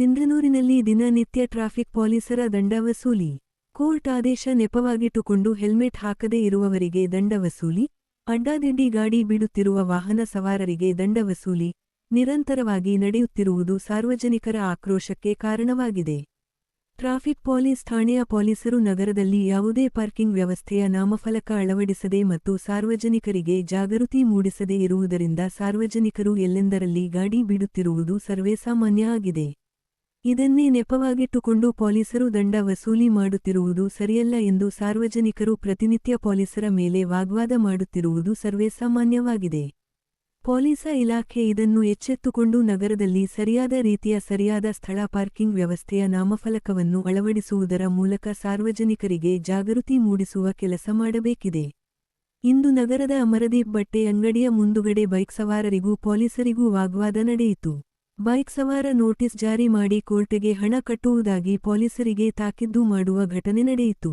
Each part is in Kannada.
ಸಿಂಧನೂರಿನಲ್ಲಿ ದಿನನಿತ್ಯ ಟ್ರಾಫಿಕ್ ಪೊಲೀಸರ ದಂಡ ವಸೂಲಿ. ಕೋರ್ಟ್ ಆದೇಶ ನೆಪವಾಗಿಟ್ಟುಕೊಂಡು ಹೆಲ್ಮೆಟ್ ಹಾಕದೇ ಇರುವವರಿಗೆ ದಂಡ ವಸೂಲಿ. ಅಡ್ಡಾದಿಡ್ಡಿ ಗಾಡಿ ಬಿಡುತ್ತಿರುವ ವಾಹನ ಸವಾರರಿಗೆ ದಂಡ ವಸೂಲಿ. ನಿರಂತರವಾಗಿ ನಡೆಯುತ್ತಿರುವುದು ಸಾರ್ವಜನಿಕರ ಆಕ್ರೋಶಕ್ಕೆ ಕಾರಣವಾಗಿದೆ. ಟ್ರಾಫಿಕ್ ಪೊಲೀಸ್ ಠಾಣೆಯ ಪೊಲೀಸರು ನಗರದಲ್ಲಿ ಯಾವುದೇ ಪಾರ್ಕಿಂಗ್ ವ್ಯವಸ್ಥೆಯ ನಾಮಫಲಕ ಅಳವಡಿಸದೆ ಮತ್ತು ಸಾರ್ವಜನಿಕರಿಗೆ ಜಾಗೃತಿ ಮೂಡಿಸದೇ ಇರುವುದರಿಂದ ಸಾರ್ವಜನಿಕರು ಎಲ್ಲೆಂದರಲ್ಲಿ ಗಾಡಿ ಬಿಡುತ್ತಿರುವುದು ಸರ್ವೇಸಾಮಾನ್ಯ ಆಗಿದೆ. ಇದನ್ನೇ ನೆಪವಾಗಿಟ್ಟುಕೊಂಡು ಪೊಲೀಸರು ದಂಡ ವಸೂಲಿ ಮಾಡುತ್ತಿರುವುದು ಸರಿಯಲ್ಲ ಎಂದು ಸಾರ್ವಜನಿಕರು ಪ್ರತಿನಿತ್ಯ ಪೊಲೀಸರ ಮೇಲೆ ವಾಗ್ವಾದ ಮಾಡುತ್ತಿರುವುದು ಸರ್ವೇಸಾಮಾನ್ಯವಾಗಿದೆ. ಪೊಲೀಸ ಇಲಾಖೆ ಇದನ್ನು ಎಚ್ಚೆತ್ತುಕೊಂಡು ನಗರದಲ್ಲಿ ಸರಿಯಾದ ರೀತಿಯ ಸರಿಯಾದ ಸ್ಥಳ ಪಾರ್ಕಿಂಗ್ ವ್ಯವಸ್ಥೆಯ ನಾಮಫಲಕವನ್ನು ಅಳವಡಿಸುವುದರ ಮೂಲಕ ಸಾರ್ವಜನಿಕರಿಗೆ ಜಾಗೃತಿ ಮೂಡಿಸುವ ಕೆಲಸ ಮಾಡಬೇಕಿದೆ. ಇಂದು ನಗರದ ಅಮರದೀಪ್ ಬಟ್ಟೆ ಅಂಗಡಿಯ ಮುಂದುಗಡೆ ಬೈಕ್ ಸವಾರರಿಗೂ ಪೊಲೀಸರಿಗೂ ವಾಗ್ವಾದ ನಡೆಯಿತು. ಬೈಕ್ ಸವಾರ ನೋಟಿಸ್ ಜಾರಿ ಮಾಡಿ ಕೋರ್ಟ್ಗೆ ಹಣ ಕಟ್ಟುವುದಾಗಿ ಪೊಲೀಸರಿಗೆ ತಾಕಿದ್ದು ಮಾಡುವ ಘಟನೆ ನಡೆಯಿತು.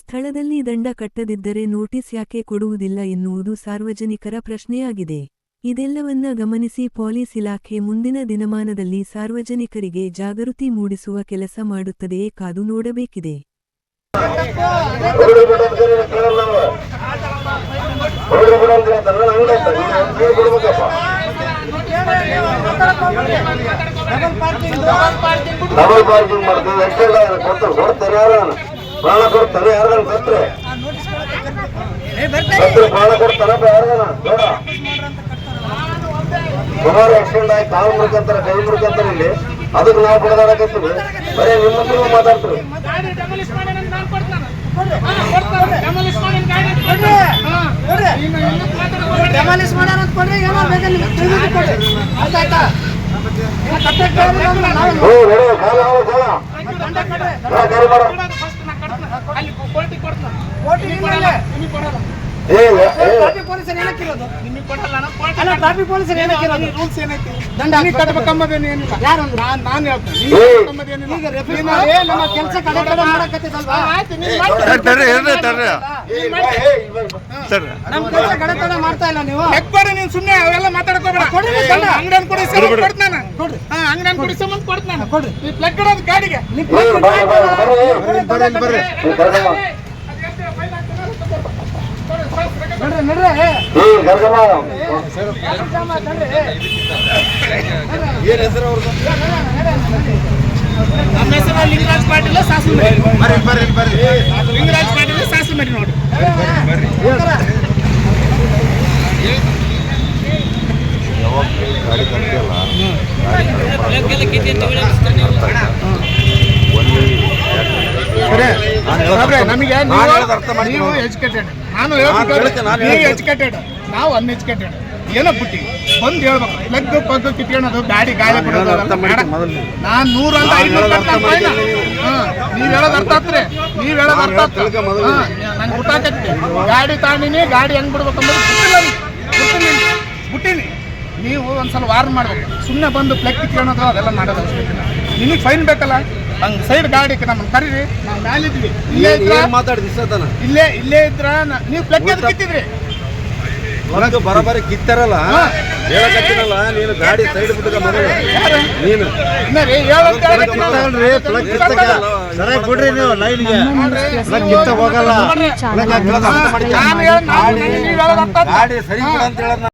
ಸ್ಥಳದಲ್ಲಿ ದಂಡ ಕಟ್ಟದಿದ್ದರೆ ನೋಟಿಸ್ ಯಾಕೆ ಕೊಡುವುದಿಲ್ಲ ಎನ್ನುವುದು ಸಾರ್ವಜನಿಕರ ಪ್ರಶ್ನೆಯಾಗಿದೆ. ಇದೆಲ್ಲವನ್ನ ಗಮನಿಸಿ ಪೊಲೀಸ್ ಇಲಾಖೆ ಮುಂದಿನ ದಿನಮಾನದಲ್ಲಿ ಸಾರ್ವಜನಿಕರಿಗೆ ಜಾಗೃತಿ ಮೂಡಿಸುವ ಕೆಲಸ ಮಾಡುತ್ತದೆಯೇ ಕಾದು ನೋಡಬೇಕಿದೆ. ಡಬಲ್ ಪಾರ್ಕಿಂಗ್ ಮಾಡ್ತಾರೆ ಎಕ್ಸ್ಟೆಂಡ್ ಕೊಡ್ತಾರೆ? ಕೊಡ್ತಾರೆ ಯಾರು? ಪ್ರಾಣ ಕೊಡ್ತಾನೆ ಯಾರು ಸತ್ರೆ ಪ್ರಾಣ ಕೊಡ್ತಾನ ಯಾರ್ಗನ? ಬೇಡ. ಸುಮಾರು ಆಕ್ಸಿಡೆಂಟ್ ಆಗಿ ಕಾಲು ಮುರ್ಕಂತಾರ, ಕೈ ಮುರ್ಕಂತಾರ ಇಲ್ಲಿ. ಅದಕ್ಕೆ ನಾವು ಕೊಡದಾಡಕತ್ತೀವಿ ಬರೀ ನಿಮ್ಮ ಹತ್ರ ಮಾತಾಡ್ತೀವಿ. ಡೆಮಾಲಿಸ್ ಡೆಮಾಲಿಷ್ ಮಾಡಿ ನಾನು ನಾನು ಕೊಡ್ತಾನೆ ಡೆಮಾಲಿಷ್ ಮಾಡಿ ಗಾಡಿ ಕೊಡ್ರಿ ಏನೋ ಬೇಕು ನಿಮ್ಗೆ ತಿಳಿದು ಕೊಡ್ರಿ. ಮಾಡ್ತಾ ಇಲ್ಲ ನೀವು? ಸುಮ್ಮನೆ ಅವೆಲ್ಲ ಮಾತಾಡ್ಕೋಬೇಡ. ಕೊಡ್ರಿ ದಂಡ. ಅಂಗಡಿಯನ್ನು ಕೊಡಿ ಸಂಬಂಧ ಕೊಡ್ತಾನೆ ಕೊಡ್ರಿ. ಈ ಪ್ಲಗ್ ಇಡೋದು ಗಾಡಿಗೆ ನೀವು ಏ, ಬರ್ರಿ, ಬರ್ರಿ, ಬರ್ರಿ, ದಂಡ ಬರ್ರಿ, ಕಟ್ರಿ. ಬರ್ರಿ. ನೀವು ಕರ್ಕೊಂಡ್ ಬಾ. ನಡ್ರಿ ನಡ್ರಿ. ಏ, ಕರ್ಕೊಂಡ್ ನಮ್ಮ ಹೆಸರು ಲಿಂಗರಾಜ್ ಪಾಟೀಲ್ ಸಾಸು ಲಿಂಗರಾಜ್ ನೋಡಿ ಸಾಸು ಮರಿ ನೋಡಿ. ನಮಗೆ ನೀವು ಎಜುಕೇಟೆಡ್. ನಾನು ನೀವು ಎಜುಕೇಟೆಡ್. ನಾವು ಅನ್ಎಜುಕೇಟೆಡ್ ಏನೋ ಬಿಟ್ಟಿ ಬಂದು ಹೇಳ್ಬೇಕು. ಪ್ಲಗ್ ಪಗ್ ಕಿತ್ಕೊಳ್ಳೋದು ಗಾಡಿ ಗಾಳಿ ನಾನು ನೂರ ಅಂತ ಐನೂರು ನೀವ್. ಹೇಳೋದು ಅರ್ಥ ಆತ್ರಿ. ನೀವ್ ಹೇಳೋದು ಅರ್ಥ ಆತ್ ನಂಗೆ ಗೊತ್ತಾಗತ್ತೆ ಗಾಡಿ ತಾಂಡಿನಿ ಗಾಡಿ ಹೆಂಗ್ ಬಿಡ್ಬೇಕಂದ್ರೆ. ಬಿಟ್ಟಿನಿ ನೀವು ಒಂದ್ಸಲ ವಾರ್ನ್ ಮಾಡ್ಬೇಕು. ಸುಮ್ಮನೆ ಬಂದು ಪ್ಲೆಕ್ ಕಿತ್ಕೊಳ್ಳೋದು ಅದೆಲ್ಲ ಮಾಡೋದು ನಿಮಗೆ ಫೈನ್ ಬೇಕಲ್ಲ? ಹಂಗ್ ಸೈಡ್ ಗಾಡಿ ನಮ್ಮ ಕರೀರಿ. ನಾವು ಮ್ಯಾಲಿದ್ವಿ ಇಲ್ಲೇ ಇದ್ರ ಮಾತಾಡಿದ ಇಲ್ಲೇ ಇಲ್ಲೇ ಇದ್ರ ನ- ನೀವು ಪ್ಲೆಕ್ ಕಿತ್ತಿದ್ರಿ. ಹೊರಗೆ ಬರೋಬರಿ ಕಿತ್ತಾರಲ್ಲ? ನೀನು ಗಾಡಿ ಸೈಡ್ ಬಿಟ್ಟು ನೀನು. ಸರಿಯಾಗಿ ಬಿಡ್ರಿ ನೀವು ಲೈನ್ಗೆ ಕಿತ್ತ ಹೋಗಲ್ಲ? ಗಾಡಿ ಸರಿ ಅಂತ ಹೇಳೋದ್